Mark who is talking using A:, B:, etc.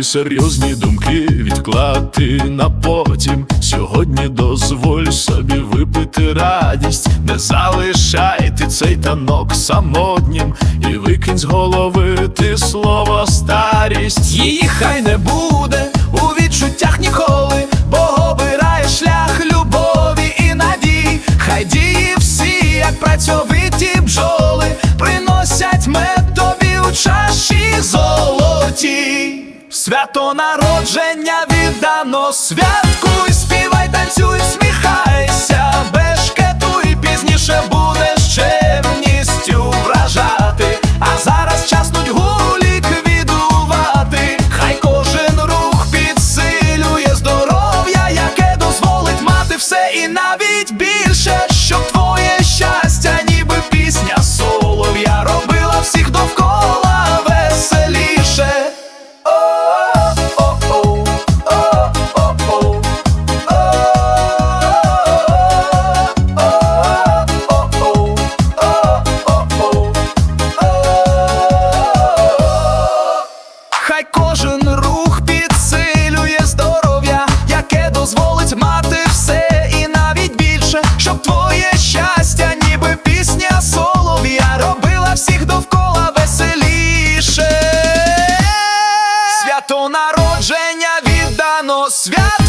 A: серйозні думки відклати на потім. Сьогодні дозволь собі випити радість, не залишайте цей танок самотнім і викинь з голови ти слово старість.
B: Її хай не буде у відчуттях ніколи, бо обирає шлях любові і надій. Хай дії всі, як працьовиті Свято народження віддано, святкуй, співай, танцюй, сміхайся, бешкетуй, пізніше рух підсилює здоров'я, яке дозволить мати все і навіть більше, щоб твоє щастя, ніби пісня солов'я, робила всіх довкола веселіше. Свято народження віддано свято.